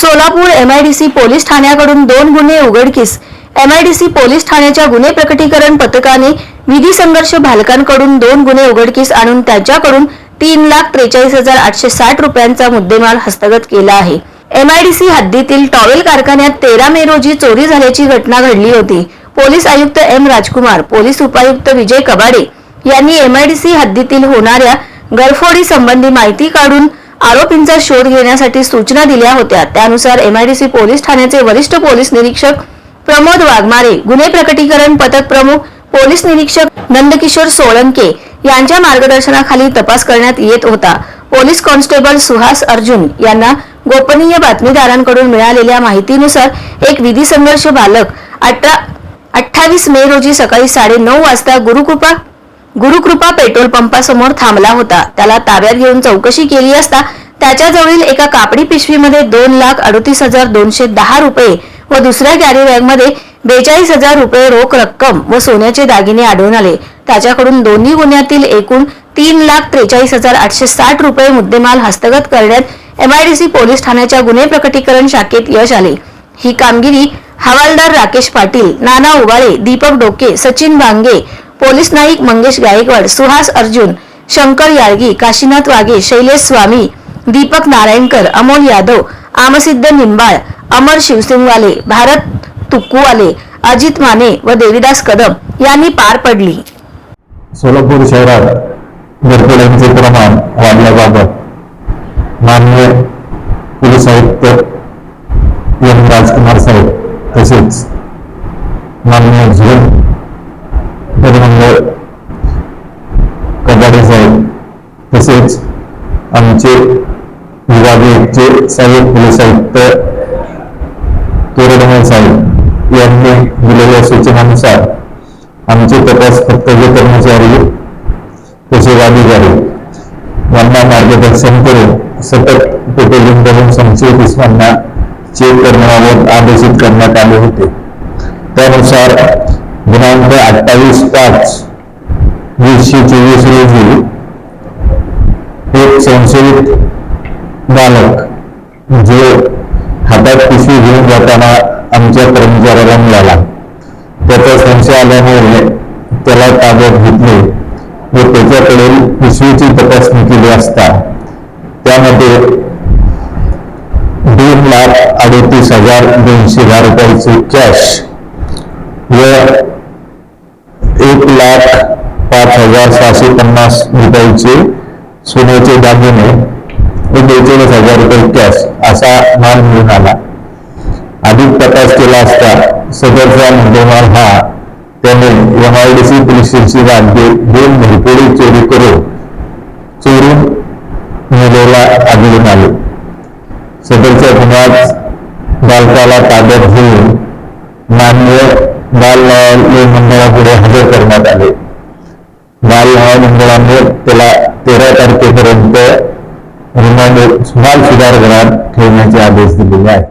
Solapur MIDC police ठाण्याकडून दोन गुन्हे उघडकीस. एमआयडीसी पोलीस ठाण्याच्या गुन्हे प्रकटीकरण पथकाने विधी संघर्ष बालकांकडून दोन गुन्हे उघडकीस आणून त्यांच्याकडून तीन लाख त्रेचाळीस हजार आठशे साठ रुपयांचा मुद्देमाल हस्तगत केला आहे. एमआयडीसी हद्दीतील टॉवेल कारखान्यात तेरा मे रोजी चोरी झाल्याची घटना घडली होती. पोलीस आयुक्त एम राजकुमार पोलीस उपायुक्त विजय कबाडे यांनी एमआयडीसी हद्दीतील होणाऱ्या गरफोडी संबंधी माहिती काढून आरोपींचा शोध घेण्यासाठी सूचना दिल्या होत्या. त्यानुसार एमआयडीसी पोलीस ठाण्याचे वरिष्ठ पोलीस निरीक्षक प्रमोद वाघमारे गुन्हे प्रकटीकरण पथक प्रमुख पोलीस निरीक्षक नंदकिशोर सोळंके यांच्या मार्गदर्शनाखाली तपास करण्यात येत होता. पोलीस कॉन्स्टेबल सुहास अर्जुन यांना गोपनीय बातमीदारांकडून मिळालेल्या माहितीनुसार एक विधी संघर्ष बालक अठरा अठ्ठावीस मे रोजी सकाळी साडे नऊ वाजता गुरुकृपा गुरुकृपा पेट्रोल पंपासमोर थांबला होता. त्याला ताब्यात घेऊन चौकशी केली असता त्याच्याजवळील एका कापडी पिशवीमध्ये दोन लाख अडतीस हजार दोनशे दहा रुपये व दुसऱ्या कॅरी बॅगमध्ये बेचाळीस हजार रुपये रोख रक्कम व सोन्याचे दागिने आढळून आले. त्याच्याकडून दोन्ही गुन्ह्यातील एकूण तीन लाख त्रेचाळीस हजार आठशे साठ रुपये मुद्देमाल हस्तगत करण्यात एमआयडीसी पोलीस ठाण्याच्या गुन्हे प्रकटीकरण शाखेत यश आले. ही कामगिरी हवालदार राकेश पाटील नाना उबाळे दीपक डोके सचिन भांगे पोलीस नाईक मंगेश गायकवाड सुहास अर्जुन शंकर याळगी काशीनाथ वाघे शैलेश स्वामी दीपक नारायणकर अमोल यादव आमसिद्ध निंबाळ अमर शिवसिंगवाले भारत तुक्कूवाले अजित माने व देविदास कदम यांनी पार पडली. सोलापूर शहरात घरफोड्यांचे प्रमाण वाढल्याबाबत माननीय पोलीस आयुक्त एम राजकुमार साहेब तसेच माननीय झोन परिमंडळ कबाडे साहेब तसेच आमचे विभागीयचे साहेब पोलीस आयुक्त तोरडमल साहेब यांनी दिलेल्या सूचनानुसार आमचे तपास कर्तव्य कर्मचारी तसेच अधिकारी यांना मार्गदर्शन करून सतत पेट्रोलिंग करून संशयित इस्मांना चेक करण्याबाबत आदेशित करण्यात आले होते. त्यानुसार दिनांक अठ्ठावीस पाच वीसशे चोवीस रोजी एक संशयित बालक जो हातात पिशवी घेऊन जाताना आमच्या कर्मचाऱ्याला मिळाला. त्याचा संशय आल्यामुळे त्याला ताब्यात घेतले व त्याच्याकडील पिशवीची तपासणी केली असता त्यामध्ये दोन लाख अडतीस हजार दोनशे दहा रुपयाची कॅश व एक लाख पाच हजार सहाशे पन्नास रुपयाचे सोन्याचे दागिने व बेचाळीस हजार रुपये कॅश असा माल मिळून आला. अधिक तपास केला असता सदरचा मुद्देमाल हा त्याने एमआयडीसी पोलीस स्टेशनची राज्य दोन घरपोडी चोरी करून चोरून नेलेला आढळून आले. सदरच्या गुन्ह्यात बालकाला ताब्यात घेऊन मान्य बाल ते मंडळापुढे हजर करण्यात आले. बाल न्याय मंडळाने त्याला तेरा तारखेपर्यंत रिमांड बाल सुधारगृहात ठेवण्याचे आदेश दिलेले आहेत.